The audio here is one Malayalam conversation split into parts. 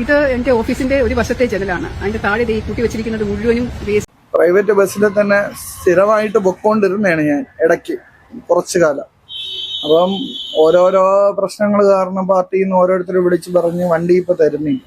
ഇത് എന്റെ ഓഫീസിന്റെ ഒരു വശത്തെ ജനലാണ്. അതിന്റെ താഴെ ഈ കൂട്ടി വെച്ചിരിക്കുന്നത് മുഴുവനും പ്രൈവറ്റ് ബസ്സിൽ തന്നെ സ്ഥിരമായിട്ട് പൊക്കോണ്ടിരുന്നതാണ് ഞാൻ ഇടയ്ക്ക് കുറച്ചു കാലം. അപ്പം ഓരോരോ പ്രശ്നങ്ങൾ കാരണം പാർട്ടിയിൽ നിന്ന് ഓരോരുത്തർ വിളിച്ചു പറഞ്ഞ് വണ്ടി ഇപ്പൊ തരുന്നില്ല.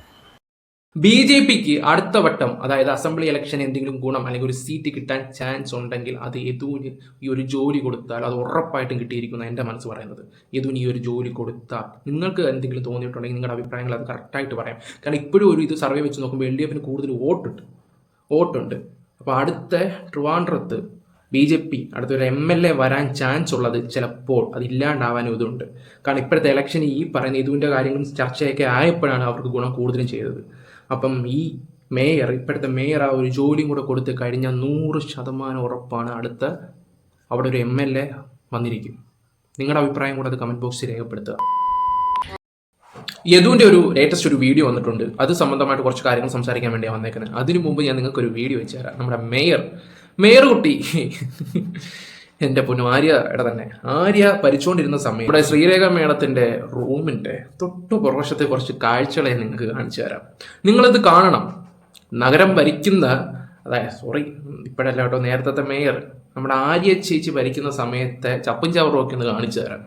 ബി ജെ പിക്ക് അടുത്ത വട്ടം അതായത് അസംബ്ലി ഇലക്ഷൻ എന്തെങ്കിലും ഗുണം അല്ലെങ്കിൽ ഒരു സീറ്റ് കിട്ടാൻ ചാൻസ് ഉണ്ടെങ്കിൽ അത് യദുവിന് ഈ ഒരു ജോലി കൊടുത്താൽ അത് ഉറപ്പായിട്ടും കിട്ടിയിരിക്കുന്ന എന്റെ മനസ്സ് പറയുന്നത്. യദുവിന് ഈ ഒരു ജോലി കൊടുത്താൽ നിങ്ങൾക്ക് എന്തെങ്കിലും തോന്നിയിട്ടുണ്ടെങ്കിൽ നിങ്ങളുടെ അഭിപ്രായങ്ങൾ അത് കറക്റ്റായിട്ട് പറയാം. കാരണം ഇപ്പോഴും ഒരു ഇത് സർവേ വെച്ച് നോക്കുമ്പോൾ എൽ ഡി എഫിന് കൂടുതൽ വോട്ടുണ്ട്. വോട്ടുണ്ട്. അപ്പോൾ അടുത്ത ട്രിവാൻഡ്രത്ത് ബി ജെ പി അടുത്തൊരു എം എൽ എ വരാൻ ചാൻസ് ഉള്ളത് ചിലപ്പോൾ അതില്ലാണ്ടാവാനും ഇതുണ്ട്. കാരണം ഇപ്പോഴത്തെ ഇലക്ഷൻ ഈ പറയുന്ന ഇതുവിന്റെ കാര്യങ്ങളും ചർച്ചയൊക്കെ ആയപ്പോഴാണ് അവർക്ക് ഗുണം കൂടുതലും ചെയ്തത്. അപ്പം ഈ മേയർ ഇപ്പോഴത്തെ മേയർ ആ ഒരു ജോലിയും കൂടെ കൊടുത്ത് കഴിഞ്ഞാൽ നൂറ് ശതമാനം ഉറപ്പാണ് അടുത്ത അവിടെ ഒരു എം എൽ എ വന്നിരിക്കും. നിങ്ങളുടെ അഭിപ്രായം കൂടെ അത് കമന്റ് ബോക്സിൽ രേഖപ്പെടുത്തുക. യദുവിന്റെ ഒരു ലേറ്റസ്റ്റ് ഒരു വീഡിയോ വന്നിട്ടുണ്ട്. അത് സംബന്ധമായിട്ട് കുറച്ച് കാര്യങ്ങൾ സംസാരിക്കാൻ വേണ്ടിയാണ് വന്നേക്കുന്നത്. അതിനു മുമ്പ് ഞാൻ നിങ്ങൾക്ക് ഒരു വീഡിയോ വെച്ചുതരാം നമ്മുടെ മേയർ മേയർ കുട്ടി. എന്റെ പൊന്നു ഇട തന്നെ. ആര്യ ഭരിച്ചുകൊണ്ടിരുന്ന സമയം ഇവിടെ ശ്രീരേഖ മേളത്തിന്റെ റൂമിന്റെ തൊട്ടു പുറവശത്തെ കുറച്ച് കാഴ്ചകളെ നിങ്ങൾക്ക് കാണിച്ചു തരാം. നിങ്ങളിത് കാണണം. നഗരം ഭരിക്കുന്ന അതായത് സോറി ഇപ്പോഴല്ല കേട്ടോ നേരത്തെ മേയർ നമ്മുടെ ആര്യ ചേച്ചി ഭരിക്കുന്ന സമയത്തെ ചപ്പും ചവറും ഒക്കെ ഒന്ന് കാണിച്ചു തരാം.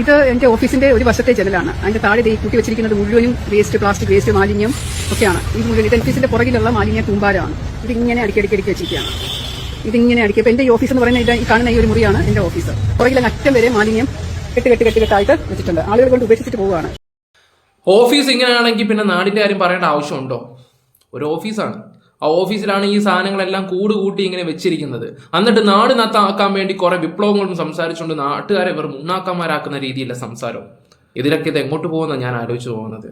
ഇത് എന്റെ ഓഫീസിന്റെ ഒരു വശത്തെ ജനലാണ്. അതിന്റെ താഴെ ഈ കൂട്ടി വെച്ചിരിക്കുന്നത് മുഴുവനും വേസ്റ്റ് പ്ലാസ്റ്റിക് വേസ്റ്റ് മാലിന്യം ഒക്കെയാണ്. ഈ മുഴുവൻ ഇത് ഓഫീസിന്റെ പുറകിലുള്ള മാലിന്യ കൂമ്പാരമാണ്. ഇതിങ്ങനെ ഇങ്ങനെ അടിക്കടിക്കടിക്ക് അടിക്കി വെച്ചിരിക്കുകയാണ്. ഇതിങ്ങനെ അടിക്കി ഇപ്പം എന്റെ ഈ ഓഫീസ് എന്ന് പറയുന്നത് ഈ കാണുന്ന ഈ ഒരു മുറിയാണ് എന്റെ ഓഫീസ്. പുറകിലെ അറ്റം വരെ മാലിന്യം കെട്ട് കെട്ട് കെട്ട് കെട്ടായിട്ട് വെച്ചിട്ടുണ്ട്. ആളുകൾ കൊണ്ട് ഉപേക്ഷിച്ചിട്ട് പോവുകയാണ്. ഓഫീസ് ഇങ്ങനെയാണെങ്കിൽ പിന്നെ നാടിന്റെ കാര്യം പറയേണ്ട ആവശ്യമുണ്ടോ? ഒരു ഓഫീസാണ്. ആ ഓഫീസിലാണ് ഈ സാധനങ്ങളെല്ലാം കൂട് കൂട്ടി ഇങ്ങനെ വെച്ചിരിക്കുന്നത്. എന്നിട്ട് നാട് നത്താക്കാൻ വേണ്ടി കുറെ വിപ്ലവങ്ങളും സംസാരിച്ചുകൊണ്ട് നാട്ടുകാരെ ഇവർ മുന്നാക്കന്മാരാക്കുന്ന രീതിയിലുള്ള സംസാരം ഇതിലൊക്കെ ഇത് എങ്ങോട്ട് പോകുന്ന ഞാൻ ആലോചിച്ചു പോകുന്നത്?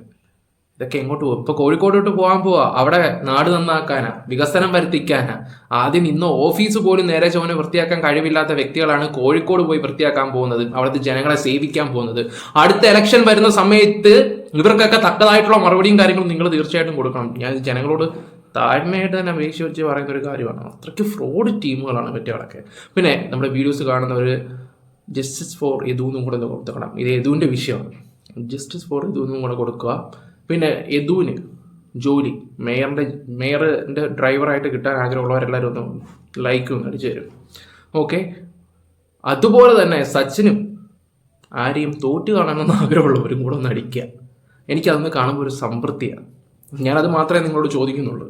ഇതൊക്കെ എങ്ങോട്ട് പോകും ഇപ്പൊ കോഴിക്കോടോട്ട് പോകാൻ പോവാ. അവിടെ നാട് നന്നാക്കാനാ വികസനം വരുത്തിക്കാനാ. ആദ്യം ഇന്ന് ഓഫീസ് പോലും നേരെ ചുവനെ വൃത്തിയാക്കാൻ കഴിവില്ലാത്ത വ്യക്തികളാണ് കോഴിക്കോട് പോയി വൃത്തിയാക്കാൻ പോകുന്നത്. അവിടുത്തെ ജനങ്ങളെ സേവിക്കാൻ പോകുന്നത്. അടുത്ത ഇലക്ഷൻ വരുന്ന സമയത്ത് ഇവർക്കൊക്കെ തക്കതായിട്ടുള്ള മറുപടിയും കാര്യങ്ങളും നിങ്ങൾ തീർച്ചയായിട്ടും കൊടുക്കണം. ഞാൻ ജനങ്ങളോട് താഴ്മയായിട്ട് തന്നെ അപേക്ഷ വെച്ച് പറയുന്ന ഒരു കാര്യമാണ്. അത്രയ്ക്ക് ഫ്രോഡ് ടീമുകളാണ് പറ്റിയവളൊക്കെ പിന്നെ നമ്മുടെ വീഡിയോസ് കാണുന്നവർ ജസ്റ്റിസ് ഫോർ യദുവിനും കൂടെ ഒന്ന് കൊടുക്കണം. ഇത് യദുവിന്റെ വിഷയമാണ്. ജസ്റ്റിസ് ഫോർ യദുവിനും കൂടെ കൊടുക്കുക. പിന്നെ യദുവിന് ജോലി. മേയറിന്റെ മേയറിന്റെ ഡ്രൈവറായിട്ട് കിട്ടാൻ ആഗ്രഹമുള്ളവരെല്ലാവരും ഒന്ന് ലൈക്കും അടിച്ചു തരും. ഓക്കെ അതുപോലെ തന്നെ സച്ചിനും ആരെയും തോറ്റു കാണണമെന്ന് ആഗ്രഹമുള്ളവരും കൂടെ ഒന്ന് അടിക്കുക. എനിക്കതൊന്ന് കാണുമ്പോൾ ഒരു സംതൃപ്തിയാണ്. ഞാനത് മാത്രമേ നിങ്ങളോട് ചോദിക്കുന്നുള്ളൂ.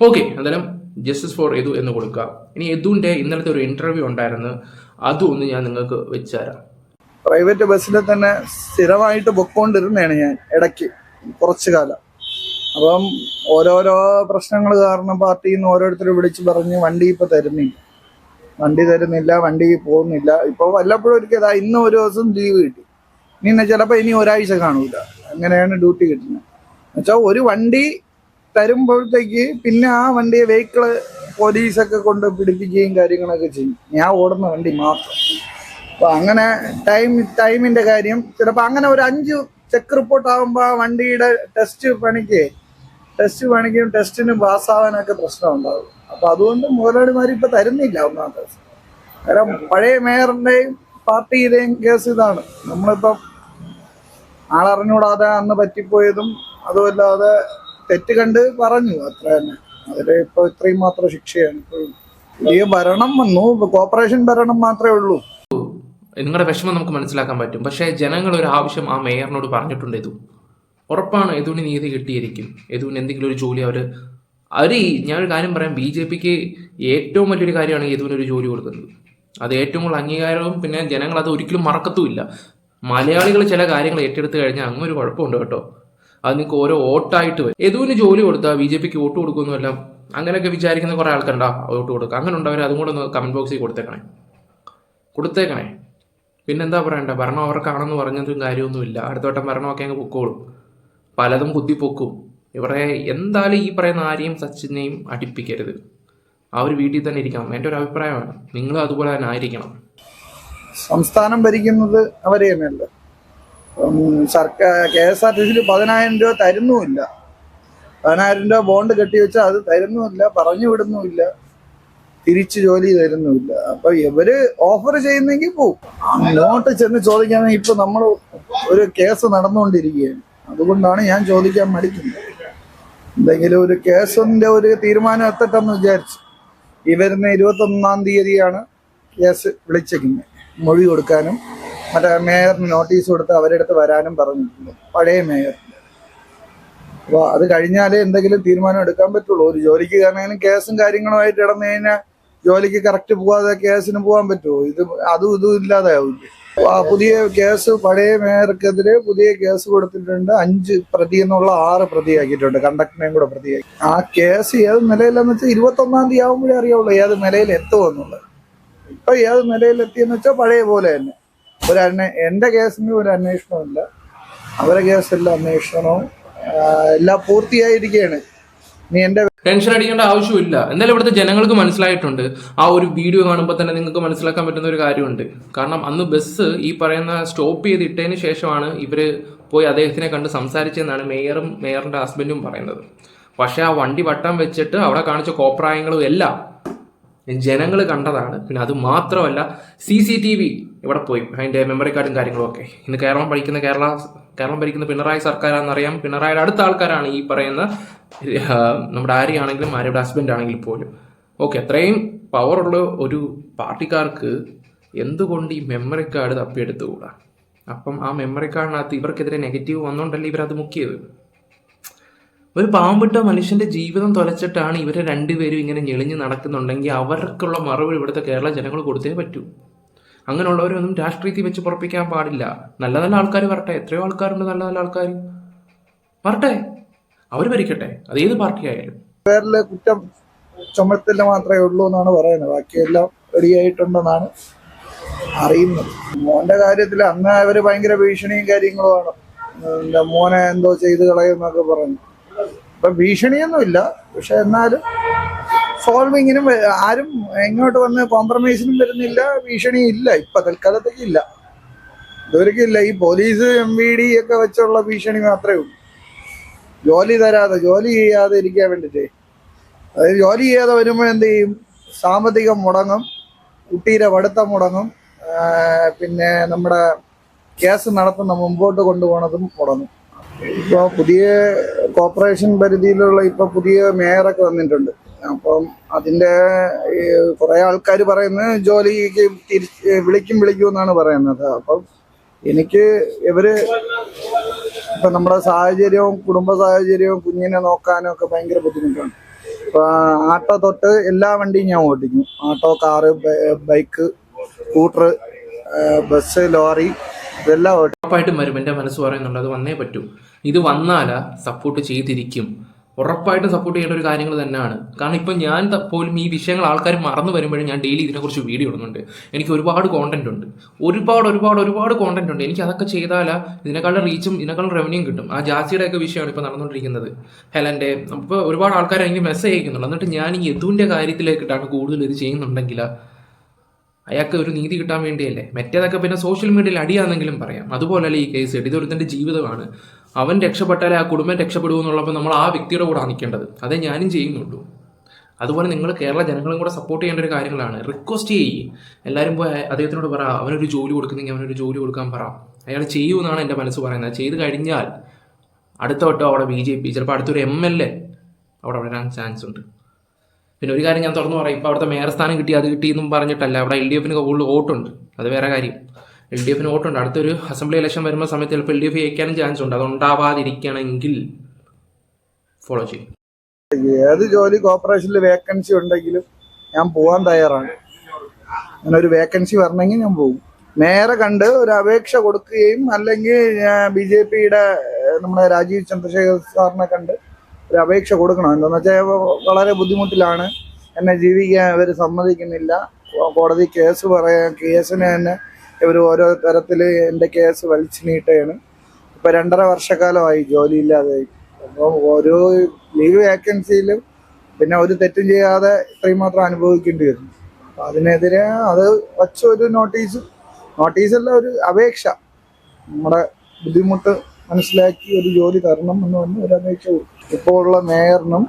ഓക്കെ എന്തായാലും ജസ്റ്റിസ് ഫോർ യദു എന്ന് കൊടുക്കുക. ഇനി യദുവിന്റെ ഇന്നലത്തെ ഒരു ഇന്റർവ്യൂ ഉണ്ടായിരുന്നു. അതും ഒന്ന് ഞാൻ നിങ്ങൾക്ക് വെച്ചുതരാം പ്രൈവറ്റ് ബസ്സിൽ തന്നെ സ്ഥിരമായിട്ട് പൊക്കോണ്ടിരുന്നതാണ് ഞാൻ ഇടയ്ക്ക്. കുറച്ചു കാലം. അപ്പം ഓരോരോ പ്രശ്നങ്ങൾ കാരണം പാർട്ടിയിൽ നിന്ന് ഓരോരുത്തർ വിളിച്ച് പറഞ്ഞ് വണ്ടി ഇപ്പൊ തരുന്നില്ല. വണ്ടി തരുന്നില്ല വണ്ടി പോകുന്നില്ല. ഇപ്പൊ വല്ലപ്പോഴും ഒരിക്കൽ ഇതാ ഇന്ന് ഒരു ദിവസം ലീവ് കിട്ടി. ഇനി ചിലപ്പോൾ ഇനി ഒരാഴ്ച കാണൂല. അങ്ങനെയാണ് ഡ്യൂട്ടി കിട്ടുന്നത്. എന്നുവെച്ചാൽ ഒരു വണ്ടി തരുമ്പോഴത്തേക്ക് പിന്നെ ആ വണ്ടിയെ വെഹിക്കിൾ പോലീസൊക്കെ കൊണ്ട് പിടിപ്പിക്കുകയും കാര്യങ്ങളൊക്കെ ചെയ്യും. ഞാൻ ഓടുന്ന വണ്ടി മാത്രം. അപ്പൊ അങ്ങനെ ടൈം ടൈമിന്റെ കാര്യം ചിലപ്പോ അങ്ങനെ ഒരു അഞ്ച് ചെക്ക് റിപ്പോർട്ട് ആകുമ്പോൾ ആ വണ്ടിയുടെ ടെസ്റ്റ് പണിക്ക് ടെസ്റ്റ് പണിക്കും ടെസ്റ്റിനും പാസ്സാവാനൊക്കെ പ്രശ്നം ഉണ്ടാകും അപ്പൊ അതുകൊണ്ട് മുതലാളിമാർ ഇപ്പൊ തരുന്നില്ല ഒന്നാമത്തെ കാരണം പഴയ മേയറിന്റെയും പാർട്ടിയുടെയും കേസ് ഇതാണ്. നമ്മളിപ്പം ആളറിഞ്ഞൂടാതെ അന്ന് പറ്റിപ്പോയതും അതുമല്ലാതെ തെറ്റ് കണ്ട് പറഞ്ഞു അത്ര തന്നെ. അതിൽ ഇപ്പൊ ഇത്രയും മാത്രം ശിക്ഷയാണ്. ഇപ്പോഴും പുതിയ ഭരണം വന്നു. കോർപ്പറേഷൻ ഭരണം മാത്രമേ ഉള്ളൂ. നിങ്ങളുടെ വിഷമം നമുക്ക് മനസ്സിലാക്കാൻ പറ്റും. പക്ഷേ ജനങ്ങൾ ഒരു ആവശ്യം ആ മേയറിനോട് പറഞ്ഞിട്ടുണ്ട് ഇതു ഉറപ്പാണ് എതുവിന് നീതി കിട്ടിയിരിക്കും. എതുവിന് എന്തെങ്കിലും ഒരു ജോലി അവർ അവർ ഞാനൊരു കാര്യം പറയാം. ബി ജെ പിക്ക് ഏറ്റവും വലിയൊരു കാര്യമാണ് യദുവിന് ഒരു ജോലി കൊടുക്കുന്നത്. അത് ഏറ്റവും കൂടുതൽ അംഗീകാരവും പിന്നെ ജനങ്ങൾ അത് ഒരിക്കലും മറക്കത്തുമില്ല. മലയാളികൾ ചില കാര്യങ്ങൾ ഏറ്റെടുത്ത് കഴിഞ്ഞാൽ അങ്ങനെ ഒരു കുഴപ്പമുണ്ട് കേട്ടോ. അത് നിങ്ങൾക്ക് ഓരോ വോട്ടായിട്ട് വരും. എതുവിന് ജോലി കൊടുത്താൽ ബി ജെ പിക്ക് വോട്ട് കൊടുക്കുമെന്നല്ല അങ്ങനെയൊക്കെ വിചാരിക്കുന്ന കുറേ ആൾക്കാരുണ്ടാ. വോട്ട് കൊടുക്കുക അങ്ങനെ ഉണ്ടവർ അതും കൂടെ ഒന്ന് കമന്റ് ബോക്സിൽ കൊടുത്തേക്കണേ. കൊടുത്തേക്കണേ. പിന്നെന്താ പറയണ്ട? ഭരണം അവർക്കാണെന്ന് പറഞ്ഞതും കാര്യമൊന്നുമില്ല. അടുത്ത വട്ടം ഭരണമൊക്കെ അങ്ങ് പൊക്കോളും. പലതും കുത്തിപ്പൊക്കും. ഇവരെ എന്തായാലും ഈ പറയുന്ന ആരെയും സച്ചിനെയും അടിപ്പിക്കരുത്. ആ ഒരു വീട്ടിൽ തന്നെ ഇരിക്കണം. എന്റെ ഒരു അഭിപ്രായമാണ്. നിങ്ങളും അതുപോലെ തന്നെ ആയിരിക്കണം. സംസ്ഥാനം ഭരിക്കുന്നത് അവരെ തന്നെയല്ലേ സർക്കാർ കെ എസ് ആർ ടി സിയിൽ പതിനായിരം രൂപ തരുന്നുമില്ല. പതിനായിരം രൂപ ബോണ്ട് കെട്ടിവെച്ചാൽ അത് തരുന്നുമില്ല പറഞ്ഞു വിടുന്നുമില്ല തിരിച്ച് ജോലി തരുന്നുമില്ല. അപ്പൊ ഇവർ ഓഫർ ചെയ്യുന്നെങ്കിൽ പോവും. അങ്ങോട്ട് ചെന്ന് ചോദിക്കാണെങ്കിൽ ഇപ്പൊ നമ്മൾ ഒരു കേസ് നടന്നുകൊണ്ടിരിക്കുകയാണ്. അതുകൊണ്ടാണ് ഞാൻ ചോദിക്കാൻ മടിക്കുന്നത്. എന്തെങ്കിലും ഒരു കേസിന്റെ ഒരു തീരുമാനം എത്തട്ടെന്ന് വിചാരിച്ചു. ഈ വരുന്ന ഇരുപത്തൊന്നാം തീയതിയാണ് കേസ് വിളിച്ചേക്കുന്നത് മൊഴി കൊടുക്കാനും മറ്റേ മേയറിന് നോട്ടീസ് കൊടുത്ത് അവരുടെ അടുത്ത് വരാനും പറഞ്ഞിട്ടുണ്ട്. പഴയ മേയർ. അപ്പോൾ അത് കഴിഞ്ഞാലേ എന്തെങ്കിലും തീരുമാനം എടുക്കാൻ പറ്റുള്ളൂ. ഒരു ജോലിക്ക് കാരണം കേസും കാര്യങ്ങളുമായിട്ട് ഇടന്നു കഴിഞ്ഞാൽ ജോലിക്ക് കറക്റ്റ് പോവാതെ കേസിന് പോകാൻ പറ്റുമോ? ഇത് അതും ഇതും ഇല്ലാതാവില്ലേ പുതിയ കേസ് പഴയ മേയർക്കെതിരെ പുതിയ കേസ് കൊടുത്തിട്ടുണ്ട്. അഞ്ച് പ്രതി എന്നുള്ള ആറ് പ്രതിയാക്കിയിട്ടുണ്ട്. കണ്ടക്ടറിനെയും കൂടെ പ്രതിയാക്കി. ആ കേസ് ഏത് നിലയിലെന്ന് വെച്ചാൽ ഇരുപത്തി ഒന്നാം തീയതി ആകുമ്പോഴേ അറിയാവുള്ളൂ ഏത് നിലയിൽ എത്തുമെന്നുള്ളത് ഇപ്പൊ ഏത് നിലയിൽ എത്തിയെന്ന് വെച്ചാൽ പഴയ പോലെ തന്നെ. ഒരു അന്വേ എന്റെ കേസിന് ഒരു അന്വേഷണമില്ല അവരെ കേസിലുള്ള അന്വേഷണവും എല്ലാം പൂർത്തിയായിരിക്കുകയാണ്. നീ എന്റെ ടെൻഷൻ അടിക്കേണ്ട ആവശ്യമില്ല. എന്തായാലും ഇവിടുത്തെ ജനങ്ങൾക്ക് മനസ്സിലായിട്ടുണ്ട്. ആ ഒരു വീഡിയോ കാണുമ്പോൾ തന്നെ നിങ്ങൾക്ക് മനസ്സിലാക്കാൻ പറ്റുന്ന ഒരു കാര്യമുണ്ട്. കാരണം അന്ന് ബസ് ഈ പറയുന്ന സ്റ്റോപ്പ് ചെയ്ത് ഇട്ടതിന് ശേഷമാണ് ഇവർ പോയി അദ്ദേഹത്തിനെ കണ്ട് സംസാരിച്ചതെന്നാണ് മേയറും മേയറിന്റെ ഹസ്ബൻഡും പറയുന്നത്. പക്ഷേ ആ വണ്ടി വട്ടം വെച്ചിട്ട് അവിടെ കാണിച്ച കോപ്രായങ്ങളും എല്ലാം ജനങ്ങൾ കണ്ടതാണ്. പിന്നെ അത് മാത്രമല്ല സി സി ടി വി ഇവിടെ പോയി. അതിന്റെ മെമ്മറി കാർഡും കാര്യങ്ങളും ഒക്കെ ഇന്ന് കേരളം ഭരിക്കുന്ന കേരള കേരളം ഭരിക്കുന്ന പിണറായി സർക്കാരാണെന്നറിയാം. പിണറായിയുടെ അടുത്ത ആൾക്കാരാണ് ഈ പറയുന്ന നമ്മുടെ ആരെയാണെങ്കിലും ആരുടെ ഹസ്ബൻഡ് ആണെങ്കിലും പോലും. ഓക്കെ അത്രയും പവറുള്ള ഒരു പാർട്ടിക്കാർക്ക് എന്തുകൊണ്ട് ഈ മെമ്മറി കാർഡ് തപ്പിയെടുത്തുകൂടാ? അപ്പം ആ മെമ്മറി കാർഡിനകത്ത് ഇവർക്കെതിരെ നെഗറ്റീവ് വന്നുകൊണ്ടല്ലേ ഇവരത് മുക്കിയത്? ഒരു പാവപ്പെട്ട മനുഷ്യന്റെ ജീവിതം തുലച്ചിട്ടാണ് ഇവരെ രണ്ടുപേരും ഇങ്ങനെ ഞെളിഞ്ഞ് നടക്കുന്നുണ്ടെങ്കിൽ അവർക്കുള്ള മറുപടി ഇവിടുത്തെ കേരള ജനങ്ങൾ കൊടുത്തേ പറ്റൂ. അങ്ങനെയുള്ളവരൊന്നും രാഷ്ട്രീയത്തിൽ വെച്ച് പുറപ്പിക്കാൻ പാടില്ല. നല്ല നല്ല ആൾക്കാർ വരട്ടെ. എത്രയോ ആൾക്കാരുണ്ട് നല്ല നല്ല ആൾക്കാർ വരട്ടെ. അവർ ഭരിക്കട്ടെ. അത് ഏത് പാർട്ടി ആയാലും പേരിലെ കുറ്റം ചുമത്തില്ല മാത്രമേ ഉള്ളൂ എന്നാണ് പറയുന്നത്. ബാക്കിയെല്ലാം റെഡിയായിട്ടുണ്ടെന്നാണ് അറിയുന്നത്. മോന്റെ കാര്യത്തിൽ അന്ന് അവർ ഭയങ്കര ഭീഷണിയും കാര്യങ്ങളുമാണ്. മോനെ എന്തോ ചെയ്ത് കളയുന്നൊക്കെ പറഞ്ഞു ഇപ്പൊ ഭീഷണിയൊന്നുമില്ല. പക്ഷെ എന്നാലും സോൾവിങ്ങിനും ആരും എങ്ങോട്ട് വന്ന് കോംപ്രമൈസിനും വരുന്നില്ല ഭീഷണിയും ഇല്ല. ഇപ്പൊ തൽക്കാലത്തേക്ക് ഇല്ല. ഇതുവരെയ്ക്കും ഇല്ല. ഈ പോലീസ് എം വി ഡി ഒക്കെ വെച്ചുള്ള ഭീഷണി മാത്രമേ ഉള്ളൂ. ജോലി തരാതെ ജോലി ചെയ്യാതെ ഇരിക്കാൻ വേണ്ടിട്ടേ അതായത് ജോലി ചെയ്യാതെ വരുമ്പോൾ എന്ത് ചെയ്യും? സാമ്പത്തികം മുടങ്ങും കുട്ടിയുടെ പഠിത്തം മുടങ്ങും പിന്നെ നമ്മുടെ കേസ് നടത്തുന്ന മുമ്പോട്ട് കൊണ്ടുപോണതും മുടങ്ങും. ഇപ്പോൾ പുതിയ കോർപ്പറേഷൻ പരിധിയിലുള്ള ഇപ്പൊ പുതിയ മേയറൊക്കെ വന്നിട്ടുണ്ട്. അപ്പം അതിന്റെ കുറേ ആൾക്കാർ പറയുന്നത് ജോലിക്ക് വിളിക്കും വിളിക്കും എന്നാണ് പറയുന്നത്. അപ്പം എനിക്ക് ഇവർ ഇപ്പൊ നമ്മുടെ സാഹചര്യവും കുടുംബ സാഹചര്യവും കുഞ്ഞിനെ നോക്കാനും ഒക്കെ ഭയങ്കര ബുദ്ധിമുട്ടാണ്. ഇപ്പൊ ആട്ടോ തൊട്ട് എല്ലാ വണ്ടിയും ഞാൻ ഓടിക്കും. Auto car bike scooter bus lorry ഇതെല്ലാം ഉറപ്പായിട്ടും വരും എന്റെ മനസ്സ് പറയുന്നുണ്ട് അത് വന്നേ പറ്റൂ. ഇത് വന്നാൽ സപ്പോർട്ട് ചെയ്തിരിക്കും. ഉറപ്പായിട്ടും സപ്പോർട്ട് ചെയ്യേണ്ട ഒരു കാര്യങ്ങൾ തന്നെയാണ്. കാരണം ഇപ്പം ഞാൻ പോലും ഈ വിഷയങ്ങൾ ആൾക്കാർ മറന്നു വരുമ്പോഴും ഞാൻ ഡെയിലി ഇതിനെക്കുറിച്ച് വീഡിയോ ഇടുന്നുണ്ട്. എനിക്ക് ഒരുപാട് കോണ്ടന്റ് ഉണ്ട്. ഒരുപാട് ഒരുപാട് ഒരുപാട് കോണ്ടന്റ് ഉണ്ട്. എനിക്ക് അതൊക്കെ ചെയ്താൽ ഇതിനേക്കാളും റീച്ചും ഇതിനേക്കാളും റവന്യൂയും കിട്ടും. ആ ജാസിയുടെ ഒക്കെ വിഷയമാണ് ഇപ്പോൾ നടന്നുകൊണ്ടിരിക്കുന്നത്. ഹെലന്റെ അപ്പോൾ ഒരുപാട് ആൾക്കാർ എനിക്ക് മെസ്സേജ് അയക്കുന്നുണ്ട്. എന്നിട്ട് ഞാൻ ഈ യദുവിന്റെ കാര്യത്തിലേക്കിട്ടാണ് കൂടുതൽ ഇത് ചെയ്യുന്നുണ്ടെങ്കിൽ അയാൾക്ക് ഒരു നീതി കിട്ടാൻ വേണ്ടിയല്ലേ? മറ്റേതൊക്കെ പിന്നെ സോഷ്യൽ മീഡിയയിൽ അടിയാണെങ്കിലും പറയാം. അതുപോലല്ലേ ഈ കേസ് ഇതൊരുത്തന്റെ ജീവിതമാണ്. അവൻ രക്ഷപ്പെട്ടാലേ ആ കുടുംബം രക്ഷപ്പെടൂ എന്നുള്ളപ്പോൾ നമ്മൾ ആ വ്യക്തിയുടെ കൂടെ നിൽക്കേണ്ടത് അതേ ഞാനും ചെയ്യുന്നുള്ളൂ. അതുപോലെ നിങ്ങൾ കേരള ജനങ്ങളും കൂടെ സപ്പോർട്ട് ചെയ്യേണ്ട ഒരു കാര്യങ്ങളാണ്. റിക്വസ്റ്റ് ചെയ്യ്. എല്ലാവരും പോയി അദ്ദേഹത്തിനോട് പറ അവനൊരു ജോലി കൊടുക്കുന്നെങ്കിൽ അവനൊരു ജോലി കൊടുക്കാൻ പറ. അയാൾ ചെയ്യുമെന്നാണ് എന്റെ മനസ്സ് പറയുന്നത്. ചെയ്ത് കഴിഞ്ഞാൽ അടുത്ത വട്ടം അവിടെ ബി ജെ പി ചിലപ്പോൾ അടുത്തൊരു എം എൽ എ അവിടെ വരാൻ ചാൻസ് ഉണ്ട്. പിന്നെ ഒരു കാര്യം ഞാൻ തുറന്നു പറയാം ഇപ്പോൾ അവിടുത്തെ മേയർ സ്ഥാനം കിട്ടി അത് കിട്ടി എന്നും പറഞ്ഞിട്ടല്ല. അവിടെ എൽ ഡി എഫിന് കൂടുതൽ വോട്ടുണ്ട്. അത് വേറെ കാര്യം. എൽ ഡി എഫിന് വോട്ടുണ്ട്. അടുത്തൊരു അസംബ്ലി ഇലക്ഷൻ വരുമ്പോൾ സമയത്ത് ചിലപ്പോൾ എൽ ഡി എഫ് ജയിക്കാനും ചാൻസ് ഉണ്ട്. അതുണ്ടാവാതിരിക്കണമെങ്കിൽ ഫോളോ ചെയ്യും. ഏത് ജോലി കോർപ്പറേഷനിൽ വേക്കൻസി ഉണ്ടെങ്കിലും ഞാൻ പോകാൻ തയ്യാറാണ്. അങ്ങനെ ഒരു വേക്കൻസി വരണമെങ്കിൽ ഞാൻ പോകും. നേരെ കണ്ട് ഒരു അപേക്ഷ കൊടുക്കുകയും അല്ലെങ്കിൽ ബി ജെ പിയുടെ നമ്മുടെ രാജീവ് ചന്ദ്രശേഖർ സാറിനെ കണ്ട് ഒരു അപേക്ഷ കൊടുക്കണം. എന്താണെന്ന് വെച്ചാൽ വളരെ ബുദ്ധിമുട്ടിലാണ്. എന്നെ ജീവിക്കാൻ ഇവർ സമ്മതിക്കുന്നില്ല. കോടതി കേസ് പറയാൻ കേസിന് തന്നെ ഇവർ ഓരോ തരത്തിൽ എന്റെ കേസ് വലിച്ചു നീട്ടുകയാണ്. ഇപ്പം രണ്ടര വർഷക്കാലമായി ജോലിയില്ലാതെ അപ്പോൾ ഓരോ ലീവ് വേക്കൻസിയിലും പിന്നെ ഒരു തെറ്റും ചെയ്യാതെ ഇത്രയും മാത്രം അനുഭവിക്കേണ്ടി വരുന്നു അപ്പം അതിനെതിരെ അത് വച്ച ഒരു നോട്ടീസ് നോട്ടീസല്ല ഒരു അപേക്ഷ. നമ്മുടെ ബുദ്ധിമുട്ട് മനസ്സിലാക്കി ഒരു ജോലി തരണം എന്ന് പറഞ്ഞ് ഒരു അപേക്ഷ കൊടുത്തു. ഇപ്പോൾ ഉള്ള മേയറിനും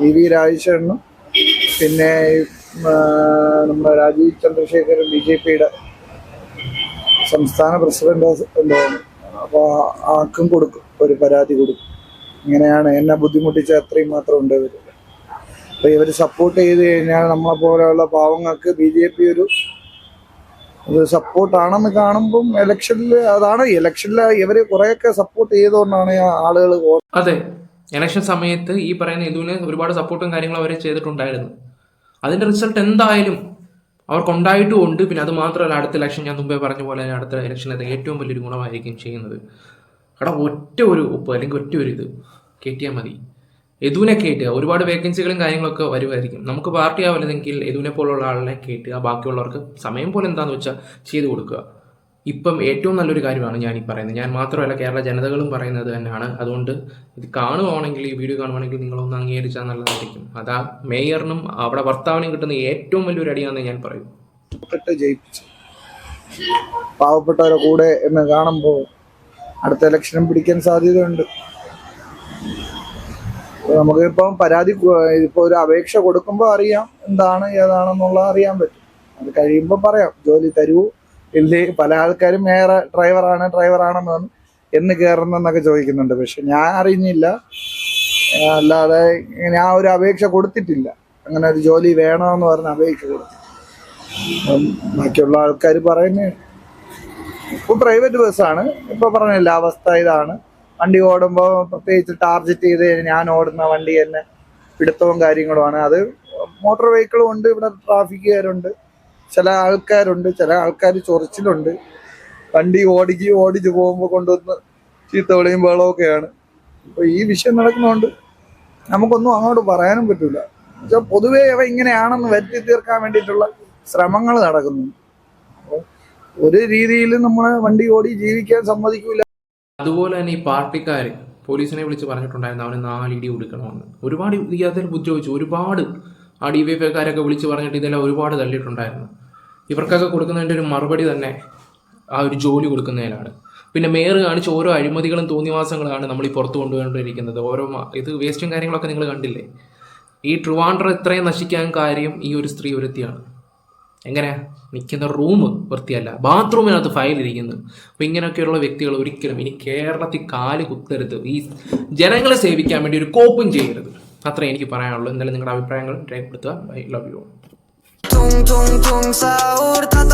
ഇ വി രാജേശ്വരനും പിന്നെ നമ്മുടെ രാജീവ് ചന്ദ്രശേഖരൻ ബി ജെ പിയുടെ സംസ്ഥാന പ്രസിഡന്റ് എന്താണ് അപ്പോൾ ആർക്കും കൊടുക്കും ഒരു പരാതി കൊടുക്കും. ഇങ്ങനെയാണ് എന്നെ ബുദ്ധിമുട്ടിച്ച അത്രയും മാത്രം ഉണ്ട് ഇവർ അപ്പൊ ഇവർ സപ്പോർട്ട് ചെയ്ത് കഴിഞ്ഞാൽ നമ്മളെ പോലെയുള്ള പാവങ്ങൾക്ക് ബി ജെ പി ഒരു ഒരു സപ്പോർട്ടാണെന്ന് കാണുമ്പം ഇലക്ഷനിൽ അതാണ് ഇലക്ഷനിൽ ഇവരെ കുറെയൊക്കെ സപ്പോർട്ട് ചെയ്തുകൊണ്ടാണ് ആളുകൾ അതെ. ഇലക്ഷൻ സമയത്ത് ഈ പറയുന്ന ഇതുവിന് ഒരുപാട് സപ്പോർട്ടും കാര്യങ്ങളും അവർ ചെയ്തിട്ടുണ്ടായിരുന്നു. അതിന്റെ റിസൾട്ട് എന്തായാലും അവർക്കുണ്ടായിട്ടും ഉണ്ട് പിന്നെ അത് മാത്രമല്ല അടുത്ത ഇലക്ഷൻ ഞാൻ മുമ്പേ പറഞ്ഞ പോലെ തന്നെ അടുത്ത ഇലക്ഷൻ അത് ഏറ്റവും വലിയൊരു ഗുണമായിരിക്കും ചെയ്യുന്നത്. എടാ ഒറ്റ ഒരു ഒപ്പ് അല്ലെങ്കിൽ ഒറ്റ ഒരു ഇത് കയറ്റിയാൽ മതി. യദുവിനെ കയറ്റുക ഒരുപാട് വേക്കൻസികളും കാര്യങ്ങളൊക്കെ വരുമായിരിക്കും. നമുക്ക് പാർട്ടി ആവില്ലെങ്കിൽ യദുവിനെ പോലുള്ള ആളിനെ കയറ്റുക ബാക്കിയുള്ളവർക്ക് സമയം പോലെ എന്താണെന്ന് വെച്ചാൽ ചെയ്തു കൊടുക്കുക. ഇപ്പം ഏറ്റവും നല്ലൊരു കാര്യമാണ് ഞാൻ ഈ പറയുന്നത്. ഞാൻ മാത്രമല്ല കേരള ജനതകളും പറയുന്നത് തന്നെയാണ്. അതുകൊണ്ട് ഇത് കാണുവാണെങ്കിൽ ഈ വീഡിയോ കാണുവാണെങ്കിൽ നിങ്ങളൊന്ന് അംഗീകരിച്ചാൽ നല്ലതായിരിക്കും. അതാ മേയറിനും അവിടെ ഭർത്താവിനും കിട്ടുന്ന ഏറ്റവും വലിയൊരു അടിയാണെന്ന് ഞാൻ പറയും. പാവപ്പെട്ടവരെ കൂടെ എന്ന് കാണുമ്പോൾ അടുത്ത ഇലക്ഷനും പിടിക്കാൻ സാധ്യതയുണ്ട്. നമുക്കിപ്പം പരാതി ഇപ്പോൾ ഇപ്പൊ ഒരു അപേക്ഷ കൊടുക്കുമ്പോൾ അറിയാം എന്താണ് ഏതാണെന്നുള്ള അറിയാൻ പറ്റും. അത് കഴിയുമ്പോൾ പറയാം. ജോലി തരൂ ഇല്ലേ പല ആൾക്കാരും വേറെ ഡ്രൈവറാണ് ഡ്രൈവറാണെന്ന് പറഞ്ഞു എന്ന് കയറുന്നെന്നൊക്കെ ചോദിക്കുന്നുണ്ട്. പക്ഷെ ഞാൻ അറിഞ്ഞില്ല. അല്ലാതെ ഞാൻ ഒരു അപേക്ഷ കൊടുത്തിട്ടില്ല. അങ്ങനെ ഒരു ജോലി വേണമെന്ന് പറഞ്ഞ് അപേക്ഷ കൊടുത്തു. ബാക്കിയുള്ള ആൾക്കാർ പറയുന്നത് ഇപ്പോൾ പ്രൈവറ്റ് ബസ്സാണ് ഇപ്പോൾ പറഞ്ഞില്ല അവസ്ഥ ഇതാണ്. വണ്ടി ഓടുമ്പോൾ പ്രത്യേകിച്ച് ടാർജറ്റ് ചെയ്ത് ഞാൻ ഓടുന്ന വണ്ടി തന്നെ പിടുത്തവും കാര്യങ്ങളുമാണ്. അത് മോട്ടോർ വെഹിക്കിളും ഉണ്ട് ഇവിടെ ട്രാഫിക്കുകാരുണ്ട് ചില ആൾക്കാരുണ്ട് ചില ആൾക്കാർ ചൊറിച്ചിലുണ്ട്. വണ്ടി ഓടിക്ക് ഓടിച്ച് പോകുമ്പോൾ കൊണ്ടുവന്ന് ചീത്ത വിളിയും ബഹളമൊക്കെയാണ് ഇപ്പൊ ഈ വിഷയം നടക്കുന്നതുകൊണ്ട് നമുക്കൊന്നും അങ്ങോട്ട് പറയാനും പറ്റില്ല എന്നുവെച്ചാൽ പൊതുവേ അവ ഇങ്ങനെയാണെന്ന് വരുത്തി തീർക്കാൻ വേണ്ടിയിട്ടുള്ള ശ്രമങ്ങൾ നടക്കുന്നു ഒരു രീതിയിൽ നമ്മൾ വണ്ടി ഓടി ജീവിക്കാൻ സമ്മതിക്കൂല. അതുപോലെ തന്നെ ഈ പാർട്ടിക്കാർ പോലീസിനെ വിളിച്ച് പറഞ്ഞിട്ടുണ്ടായിരുന്നു അവന് നാലിടി കൊടുക്കണമെന്ന് ഒരുപാട് അതിൽ ബുദ്ധിവെച്ചു ഒരുപാട് ആ ഡി വൈ എഫ്ഐക്കാരൊക്കെ വിളിച്ച് പറഞ്ഞിട്ട് ഇതെല്ലാം ഒരുപാട് തള്ളിയിട്ടുണ്ടായിരുന്നു. ഇവർക്കൊക്കെ കൊടുക്കുന്നതിന്റെ ഒരു മറുപടി തന്നെ ആ ഒരു ജോലി കൊടുക്കുന്നതിനാണ്. പിന്നെ മേയർ കാണിച്ച ഓരോ അഴിമതികളും തോന്നിവാസങ്ങളാണ് നമ്മൾ ഈ പുറത്ത് കൊണ്ടുപോയിക്കൊണ്ടിരിക്കുന്നത് ഓരോ ഇത് വേസ്റ്റും കാര്യങ്ങളൊക്കെ നിങ്ങൾ കണ്ടില്ലേ? ഈ ട്രിവാൻഡ്രം ഇത്രയും നശിക്കാൻ കാര്യം ഈ ഒരു സ്ത്രീ ഒരുത്തിയാണ്. എങ്ങനെ നിൽക്കുന്ന റൂം വൃത്തിയല്ല. ബാത്റൂമിനകത്ത് ഫയൽ ഇരിക്കുന്നത് അപ്പോൾ ഇങ്ങനെയൊക്കെയുള്ള വ്യക്തികൾ ഒരിക്കലും ഇനി കേരളത്തിൽ കാൽ കുത്തരുത്. ഈ ജനങ്ങളെ സേവിക്കാൻ വേണ്ടി ഒരു കോപ്പും ചെയ്യരുത്. അത്രേ എനിക്ക് പറയാനുള്ളൂ. എന്തായാലും നിങ്ങളുടെ അഭിപ്രായങ്ങൾ രേഖപ്പെടുത്തുക. I love you Tung tung tung sahur tata